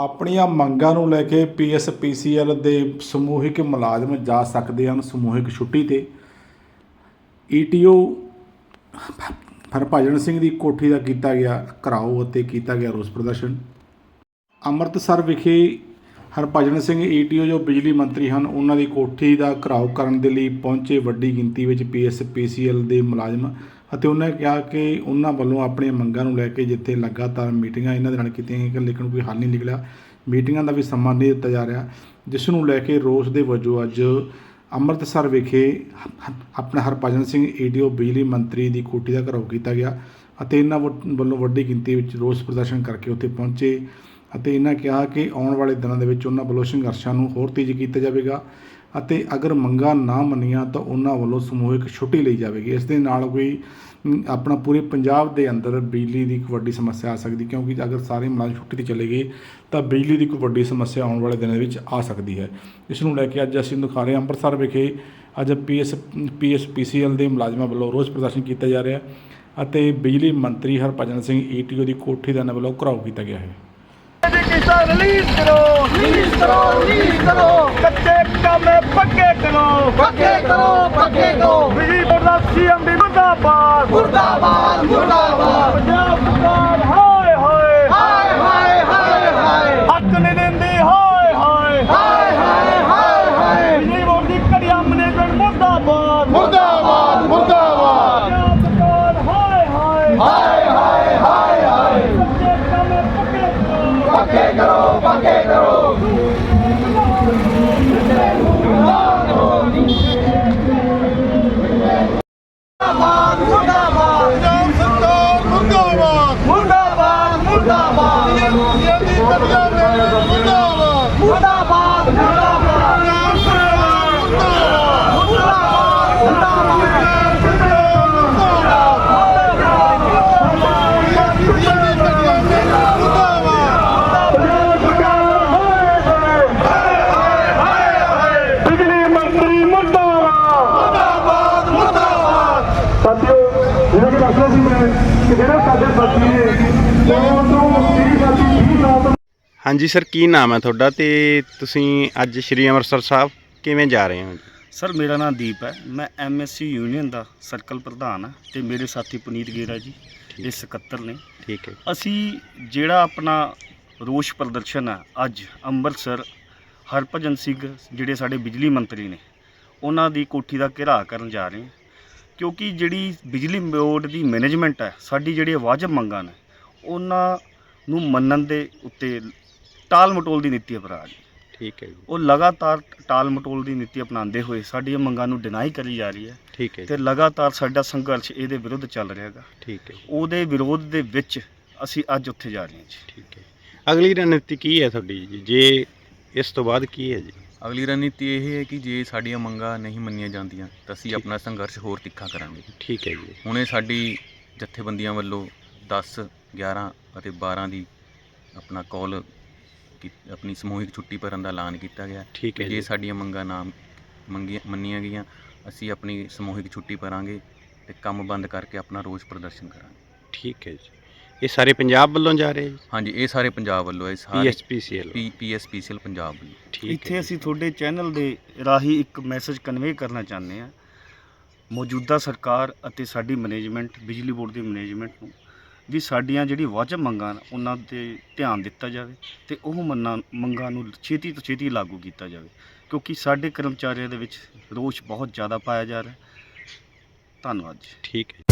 ਆਪਣੀਆਂ ਮੰਗਾਂ ਨੂੰ ਲੈ ਕੇ ਪੀਐਸਪੀਸੀਐਲ ਦੇ ਸਮੂਹਿਕ ਮੁਲਾਜ਼ਮ ਜਾ ਸਕਦੇ ਹਨ ਸਮੂਹਿਕ ਛੁੱਟੀ ਤੇ। ਈਟੀਓ ਹਰਭਜਨ ਸਿੰਘ ਦੀ ਕੋਠੀ ਦਾ ਕੀਤਾ ਗਿਆ ਘਰਾਓ ਅਤੇ ਕੀਤਾ ਗਿਆ ਰੋਸ ਪ੍ਰਦਰਸ਼ਨ। ਅੰਮ੍ਰਿਤਸਰ ਵਿਖੇ ਹਰਭਜਨ ਸਿੰਘ ਈਟੀਓ ਜੋ ਬਿਜਲੀ ਮੰਤਰੀ ਹਨ, ਉਹਨਾਂ ਦੀ ਕੋਠੀ ਦਾ ਘਰਾਓ ਕਰਨ ਦੇ ਲਈ ਪਹੁੰਚੇ ਵੱਡੀ ਗਿਣਤੀ ਵਿੱਚ ਪੀਐਸਪੀਸੀਐਲ ਦੇ ਮੁਲਾਜ਼ਮ ਅਤੇ ਉਹਨਾਂ ਕਿਹਾ ਕਿ ਉਹਨਾਂ ਵੱਲੋਂ ਆਪਣੀਆਂ ਮੰਗਾਂ ਨੂੰ ਲੈ ਕੇ ਜਿੱਥੇ ਲਗਾਤਾਰ ਮੀਟਿੰਗਾਂ ਇਹਨਾਂ ਦੇ ਨਾਲ ਕੀਤੀਆਂ ਗਈਆਂ ਲੇਕਿਨ ਕੋਈ ਹੱਲ ਨਹੀਂ ਨਿਕਲਿਆ। ਮੀਟਿੰਗਾਂ ਦਾ ਵੀ ਸਮਾਂ ਨਹੀਂ ਦਿੱਤਾ ਜਾ ਰਿਹਾ, ਜਿਸ ਨੂੰ ਲੈ ਕੇ ਰੋਸ ਦੇ ਵਜੋਂ ਅੱਜ ਅੰਮ੍ਰਿਤਸਰ ਵਿਖੇ ਆਪਣਾ ਹਰਭਜਨ ਸਿੰਘ ਈਡੀਓ ਬਿਜਲੀ ਮੰਤਰੀ ਦੀ ਕੋਠੀ ਦਾ ਘਰਾਓ ਕੀਤਾ ਗਿਆ ਅਤੇ ਇਹਨਾਂ ਵੱ- ਵੱਲੋਂ ਵੱਡੀ ਗਿਣਤੀ ਵਿੱਚ ਰੋਸ ਪ੍ਰਦਰਸ਼ਨ ਕਰਕੇ ਉੱਥੇ ਪਹੁੰਚੇ ਅਤੇ ਇਹਨਾਂ ਕਿਹਾ ਕਿ ਆਉਣ ਵਾਲੇ ਦਿਨਾਂ ਦੇ ਵਿੱਚ ਉਹਨਾਂ ਵੱਲੋਂ ਸੰਘਰਸ਼ਾਂ ਨੂੰ ਹੋਰ ਤੇਜ਼ ਕੀਤਾ ਜਾਵੇਗਾ। ਅਤੇ ਅਗਰ ਮੰਗਾਂ ਨਾ ਮੰਨੀਆਂ ਤਾਂ ਉਹਨਾਂ ਵੱਲੋਂ ਸਮੂਹਿਕ ਛੁੱਟੀ ਲਈ ਜਾਵੇਗੀ। ਇਸ ਦੇ ਨਾਲ ਕੋਈ ਆਪਣਾ ਪੂਰੇ ਪੰਜਾਬ ਦੇ ਅੰਦਰ ਬਿਜਲੀ ਦੀ ਇੱਕ ਵੱਡੀ ਸਮੱਸਿਆ ਆ ਸਕਦੀ, ਕਿਉਂਕਿ ਅਗਰ ਸਾਰੇ ਮੁਲਾਜ਼ਮ ਛੁੱਟੀ ਤੇ ਚਲੇ ਗਏ ਤਾਂ ਬਿਜਲੀ ਦੀ ਕੋਈ ਵੱਡੀ ਸਮੱਸਿਆ ਆਉਣ ਵਾਲੇ ਦਿਨਾਂ ਵਿੱਚ ਆ ਸਕਦੀ ਹੈ। ਇਸ ਨੂੰ ਲੈ ਕੇ ਅੱਜ ਅਸੀਂ ਦਿਖਾ ਰਹੇ ਹਾਂ। ਅੰਮ੍ਰਿਤਸਰ ਵਿਖੇ ਅੱਜ ਪੀਐਸ, ਪੀਐਸਪੀਸੀਐਲ ਦੇ ਮੁਲਾਜ਼ਮਾਂ ਵੱਲੋਂ ਰੋਸ ਪ੍ਰਦਰਸ਼ਨ ਕੀਤਾ ਜਾ ਰਿਹਾ ਅਤੇ ਬਿਜਲੀ ਮੰਤਰੀ ਹਰਭਜਨ ਸਿੰਘ ਈਟੀਓ ਦੀ ਕੋਠੀ ਦਾ ਇਹਨਾਂ ਵੱਲੋਂ ਘਰਾਓ ਕੀਤਾ ਗਿਆ ਹੈ। ਕਿਸਾ ਰਿਲੀਜ਼ ਕਰੋ। ਰਿਲੀਜ਼ ਕਰੋ ਰਿਲੀਜ਼ ਕਰੋ। ਕੱਚੇ ਕਾਮੇ ਪੱਕੇ ਕਰੋ। ਪੱਕੇ ਕਰੋ ਪੱਕੇ ਕਰੋ। ਬਿਜਲੀ ਬੋਰਡ ਦਾ ਸੀਐਮ ਦੀ ਮੁਰਦਾਬਾਦ। ਮੁਰਦਾਬਾਦ ਮੁਰਦਾਬਾਦ। ਪੰਜਾਬ ਸਰਕਾਰ ਹਾਏ ਹਾਏ ਹਾਏ ਹਾਏ ਹਾਏ ਹਾਏ ਹੱਕ ਨਹੀਂ ਦਿੰਦੀ ਹਾਏ ਹਾਏ ਹਾਏ ਹਾਏ ਹਾਏ ਹਾਏ ਬਿਜਲੀ ਬੋਰਡ ਦੀ ਘੜੀਆਂ ਮੈਨੇਜਮੈਂਟ ਮੁਰਦਾਬਾਦ ਮੁਰਦਾਬਾਦ ਮੁਰਦਾਬਾਦ ਪੰਜਾਬ ਸਰਕਾਰ ਹਾਏ ਹਾਏ ਹਾਏ ਹਾਏ ਹਾਏ ਹਾਏ ਕੱਚੇ ਕਾਮੇ ਪੱਕੇ ਕਰੋ ਪੱਕੇ ਕਰੋ ਪੱਕੇ ਕਰੋ ਮੁਰਦਾਬਾਦ ਮੁਰਦਾਬਾਦ ਪੰਜਾਬ ਸਰਕਾਰ ਮੁਰਦਾਬਾਦ ਮੁਰਦਾਬਾਦ ਮੁਰਦਾਬਾਦ ਯਾਦੀ ਕਰਿਆ ਮੁਰਦਾਬਾਦ ਮੁਰਦਾਬਾਦ ਮੁਰਦਾਬਾਦ ਬਿਜਲੀ ਮੰਤਰੀ ਮੁਰਦਾਬਾਦ ਸਾਥੀਓ ਜਿਹੜਾ ਕਿ ਦੱਸਦਾ ਸੀ ਮੈਂ ਕਿ ਜਿਹੜਾ ਸਾਡੇ ਸਾਥੀ ਨੇ ਉਹ ਤੋਂ ਮੇਰੀ ਸਾਥੀ 20 ਨਾਮ ਹਾਂਜੀ ਸਰ ਕੀ ਨਾਮ ਹੈ ਤੁਹਾਡਾ ਤੇ ਤੁਸੀਂ ਅੱਜ ਸ਼੍ਰੀ ਅੰਮ੍ਰਿਤਸਰ ਸਾਹਿਬ ਕਿਵੇਂ ਜਾ ਰਹੇ ਹੋ? ਸਰ ਮੇਰਾ ਨਾਮ ਦੀਪ ਹੈ। ਮੈਂ ਐਮਐਸਸੀ ਯੂਨੀਅਨ ਦਾ ਸਰਕਲ ਪ੍ਰਧਾਨ ਹਾਂ ਤੇ ਮੇਰੇ ਸਾਥੀ ਪੁਨੀਤ ਗੇਰਾ ਜੀ ਇਹ ਸਕੱਤਰ ਨੇ। ਠੀਕ ਹੈ। ਅਸੀਂ ਜਿਹੜਾ ਆਪਣਾ ਰੋਸ਼ ਪ੍ਰਦਰਸ਼ਨ ਹੈ ਅੱਜ ਅੰਮ੍ਰਿਤਸਰ ਹਰਭਜਨ ਸਿੰਘ ਜਿਹੜੇ ਸਾਡੇ ਬਿਜਲੀ ਮੰਤਰੀ ਨੇ ਉਹਨਾਂ ਦੀ ਕੋਠੀ ਦਾ ਘਿਰਾਅ ਕਰਨ ਜਾ ਰਹੇ ਹਾਂ। ਕਿਉਂਕਿ ਜਿਹੜੀ ਬਿਜਲੀ ਬੋਰਡ ਦੀ ਮੈਨੇਜਮੈਂਟ ਹੈ ਸਾਡੀ ਜਿਹੜੀ ਵਾਜਬ ਮੰਗਾਂ ਨੇ ਉਹਨਾਂ ਨੂੰ ਮੰਨਣ ਦੇ ਉੱਤੇ ਟਾਲ ਮਟੋਲ ਦੀ ਨੀਤੀ ਅਪਣਾ ਰਹੀ ਠੀਕ ਹੈ ਜੀ। ਉਹ ਲਗਾਤਾਰ ਟਾਲ ਮਟੋਲ ਦੀ ਨੀਤੀ ਅਪਣਾਉਂਦੇ ਹੋਏ ਸਾਡੀਆਂ ਮੰਗਾਂ ਨੂੰ ਡਿਨਾਈ ਕਰੀ ਜਾ ਰਹੀ ਹੈ ਠੀਕ ਹੈ ਤੇ ਲਗਾਤਾਰ ਸਾਡਾ ਸੰਘਰਸ਼ ਇਹਦੇ ਵਿਰੁੱਧ ਚੱਲ ਰਿਹਾ ਹੈਗਾ। ਠੀਕ ਹੈ ਉਹਦੇ ਵਿਰੋਧ ਦੇ ਵਿੱਚ ਅਸੀਂ ਅੱਜ ਉੱਥੇ ਜਾ ਰਹੇ ਹਾਂ ਜੀ। ਠੀਕ ਹੈ। ਅਗਲੀ ਰਣਨੀਤੀ ਕੀ ਹੈ ਤੁਹਾਡੀ? ਜੀ ਜੇ ਇਸ ਤੋਂ ਬਾਅਦ ਕੀ ਹੈ ਜੀ? ਅਗਲੀ ਰਣਨੀਤੀ ਇਹ ਹੈ ਕਿ ਜੇ ਸਾਡੀਆਂ ਮੰਗਾਂ ਨਹੀਂ ਮੰਨੀਆਂ ਜਾਂਦੀਆਂ ਤਾਂ ਅਸੀਂ ਆਪਣਾ ਸੰਘਰਸ਼ ਹੋਰ ਤਿੱਖਾ ਕਰਾਂਗੇ। ਠੀਕ ਹੈ ਜੀ। ਹੁਣੇ ਸਾਡੀ ਜਥੇਬੰਦੀਆਂ ਵੱਲੋਂ 10 11 ਅਤੇ 12 ਦੀ ਆਪਣਾ ਕਾਲ ਆਪਣੀ ਸਮੂਹਿਕ ਛੁੱਟੀ ਭਰਨ ਦਾ ਐਲਾਨ ਕੀਤਾ ਗਿਆ। ਠੀਕ ਹੈ ਜੇ ਜੀ। ਸਾਡੀਆਂ ਮੰਗਾਂ ਨਾ ਮੰਗੀਆਂ ਮੰਨੀਆਂ ਗਈਆਂ ਅਸੀਂ ਆਪਣੀ ਸਮੂਹਿਕ ਛੁੱਟੀ ਭਰਾਂਗੇ ਤੇ ਕੰਮ ਬੰਦ ਕਰਕੇ ਆਪਣਾ ਰੋਸ ਪ੍ਰਦਰਸ਼ਨ ਕਰਾਂਗੇ। ਠੀਕ ਹੈ ਜੀ। ਇਹ ਸਾਰੇ ਪੰਜਾਬ ਵੱਲੋਂ ਜਾ ਰਹੇ ਜੀ? ਹਾਂਜੀ ਇਹ ਸਾਰੇ ਪੰਜਾਬ ਵੱਲੋਂ ਇਹ ਸਾਰੇ ਪੀਐਸਪੀਸੀਐਲ ਪੀਐਸਪੀਸੀਐਲ ਪੰਜਾਬ ਵੱਲੋਂ। ਠੀਕ ਇੱਥੇ ਹੈ ਅਸੀਂ ਤੁਹਾਡੇ ਚੈਨਲ ਦੇ ਰਾਹੀਂ ਇੱਕ ਮੈਸੇਜ ਕਨਵੇ ਕਰਨਾ ਚਾਹੁੰਦੇ ਹਾਂ। ਮੌਜੂਦਾ ਸਰਕਾਰ ਅਤੇ ਸਾਡੀ ਮੈਨੇਜਮੈਂਟ ਬਿਜਲੀ ਬੋਰਡ ਦੀ ਮੈਨੇਜਮੈਂਟ ਨੂੰ ਵੀ ਸਾਡੀਆਂ ਜਿਹੜੀ ਵਾਜਬ ਮੰਗਾਂ ਨੇ, ਉਹਨਾਂ ਤੇ ਧਿਆਨ ਦਿੱਤਾ ਜਾਵੇ ਤੇ ਉਹ ਮੰਨਾਂ ਮੰਗਾਂ ਨੂੰ ਛੇਤੀ ਤੋਂ ਛੇਤੀ ਲਾਗੂ ਕੀਤਾ ਜਾਵੇ। ਕਿਉਂਕਿ ਸਾਡੇ ਕਰਮਚਾਰੀਆਂ ਦੇ ਵਿੱਚ ਰੋਸ਼ ਬਹੁਤ ਜ਼ਿਆਦਾ ਪਾਇਆ ਜਾ ਰਿਹਾ। ਧੰਨਵਾਦ ਜੀ। ਠੀਕ ਹੈ।